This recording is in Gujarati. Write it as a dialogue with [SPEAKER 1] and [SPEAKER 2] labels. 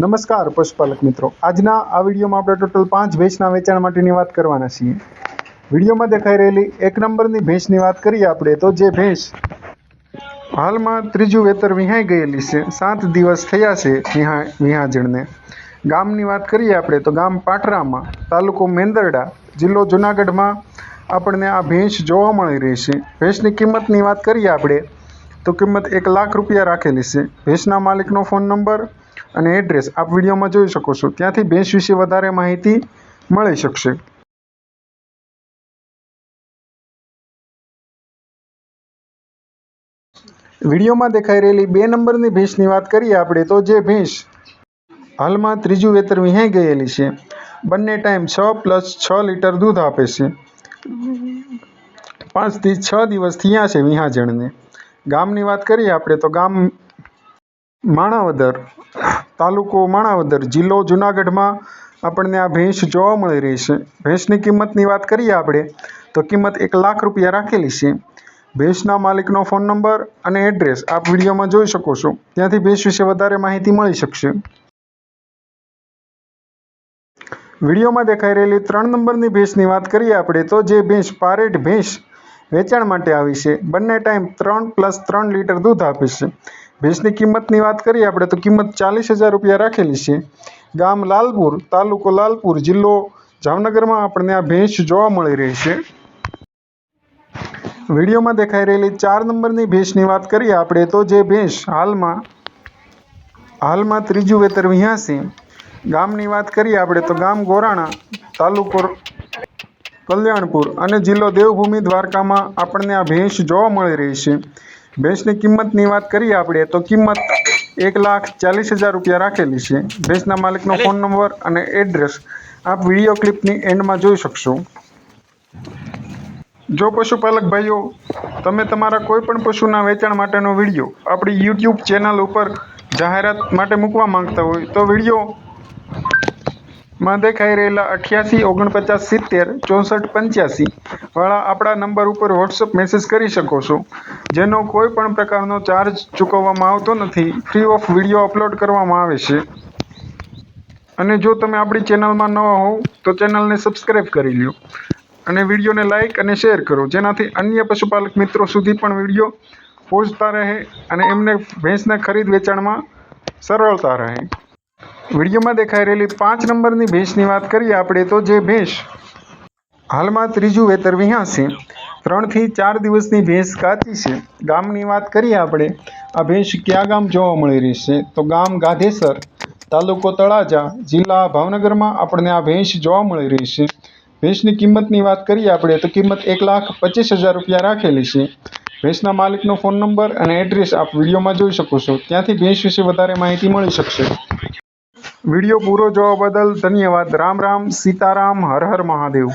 [SPEAKER 1] નમસ્કાર પશુપાલક મિત્રો. આજના આ વિડીયોમાં આપણે ટોટલ પાંચ ભેંસના વેચાણ માટેની વાત કરવાના છીએ. વિડીયોમાં દેખાઈ રહેલી એક નંબરની ભેંસની વાત કરીએ આપણે તો જે ભેંસ હાલમાં ત્રીજું વેતર વિહાઈ ગયેલી છે. સાત દિવસ થયા છે વિહા, વિહાજણને. ગામની વાત કરીએ આપણે તો ગામ પાટરામાં, તાલુકો મેંદરડા, જિલ્લો જુનાગઢમાં આપણને આ ભેંસ જોવા મળી રહી છે. ભેંસની કિંમતની વાત કરીએ આપણે તો કિંમત એક લાખ રૂપિયા રાખેલી છે. ભેંસના માલિકનો ફોન નંબર અને એડ્રેસ આપ વિડીયોમાં જોઈ શકો છો. ત્યાંથી ભેંસ વિશે વધારે માહિતી મળી શકશે. વિડીયોમાં દેખાઈ રહેલી બે નંબરની ભેંસની વાત કરીએ આપણે, તો જે ભેંસ હાલમાં ત્રીજું વેતર વિહાઈ ગયેલી છે. બંને ટાઈમ છ પ્લસ છ લીટર દૂધ આપે છે. પાંચથી છ દિવસ થયા છે વિહાજણને. ગામની વાત કરીએ આપણે, તો ગામ માણાવદર તાલુકો માણાવદર જિલ્લો જુનાગઢમાં આપણને આ ભેંસ જોવા મળી રહી છે. ભેંસની કિંમતની વાત કરીએ આપણે, તો કિંમત એક લાખ રૂપિયા રાખેલી છે. ભેંસના માલિકનો ફોન નંબર અને એડ્રેસ આપ વિડીયોમાં જોઈ શકો છો. ત્યાંથી ભેંસ વિશે વધારે માહિતી મળી શકશે. વિડીયોમાં દેખાઈ રહેલી ત્રણ નંબરની ભેંસની વાત કરીએ આપણે, તો જે ભેંસ પારેટ ભેંસ વેચાણ માટે આવી છે, બંને ટાઈમ ત્રણ પ્લસ ત્રણ લીટર દૂધ આપે છે. ભેંસની કિંમતની વાત કરીએ આપણે, તો કિંમત ચાલીસ હજાર રૂપિયા રાખેલી છે. ગામ લાલપુર, તાલુકો લાલપુર જિલ્લો જામનગરમાં આપણને આ ભેંસ જોવા મળી રહી છે. વિડીયોમાં દેખાઈ રહેલી ચાર નંબરની ભેંસની વાત કરીએ આપણે, તો જે ભેંસ હાલમાં હાલમાં ત્રીજું વેતર વિહાસી. ગામની વાત કરીએ આપણે, તો ગામ ગોરાણા, તાલુકો કલ્યાણપુર અને જિલ્લો દેવભૂમિ દ્વારકામાં આપણને આ ભેંસ જોવા મળી રહી છે. ભેંસની કિંમતની વાત કરીએ આપણે તો કિંમત એક લાખ ચાલીસ હજાર રૂપિયા રાખેલી છે. ભેંસના માલિકનો ફોન નંબર અને એડ્રેસ આપ વીડિયો ક્લિપની એન્ડમાં જોઈ શકશો. જો પશુપાલક ભાઈઓ તમે તમારા કોઈપણ પશુના વેચાણ માટેનો વીડિયો આપણી યુટ્યુબ ચેનલ ઉપર જાહેરાત માટે મૂકવા માંગતા હોય તો વીડિયો માં દેખાઈ રહેલા અઠ્યાસી, ઓગણપચાસ, સિત્તેર, ચોસઠ, પંચ્યાસી વાળા આપણા નંબર ઉપર વોટ્સઅપ મેસેજ કરી શકો છો. જેનો કોઈ પણ પ્રકારનો ચાર્જ ચૂકવવામાં આવતો નથી. ફ્રી ઓફ વીડિયો અપલોડ કરવામાં આવે છે. અને જો તમે આપણી ચેનલમાં નવા હોવ, તો ચેનલને સબસ્ક્રાઈબ કરી લ્યો. અને વિડીયોને લાઇક અને શેર કરો. જેનાથી અન્ય પશુપાલક મિત્રો સુધી પણ વીડિયો પહોંચતા રહે અને એમને ભેંસના ખરીદ વેચાણમાં સરળતા રહે. વિડીયોમાં દેખાઈ રહેલી પાંચ નંબરની ભેંસની વાત કરીએ આપણે તો જે ભેંસ હાલમાં ત્રીજું વેતર વિહાશે ત્રણથી ચાર દિવસની ભેંસ કાચી છે. ગામની વાત કરીએ આપણે, આ ભેંસ કયા ગામ જોવા મળી રહી છે? તો ગામ ગાધેસર, તાલુકો તળાજા, જિલ્લા ભાવનગરમાં આપણને આ ભેંસ જોવા મળી રહી છે. ભેંસની કિંમતની વાત કરીએ આપણે, તો કિંમત એક લાખ પચીસ હજાર રૂપિયા રાખેલી છે. ભેંસના માલિકનો ફોન નંબર અને એડ્રેસ આપ વિડીયોમાં જોઈ શકો છો. ત્યાંથી ભેંસ વિશે વધારે માહિતી મળી શકશે. વીડિયો પૂરો જોવા બદલ ધન્યવાદ. રામ રામ સીતારામ હર હર મહાદેવ.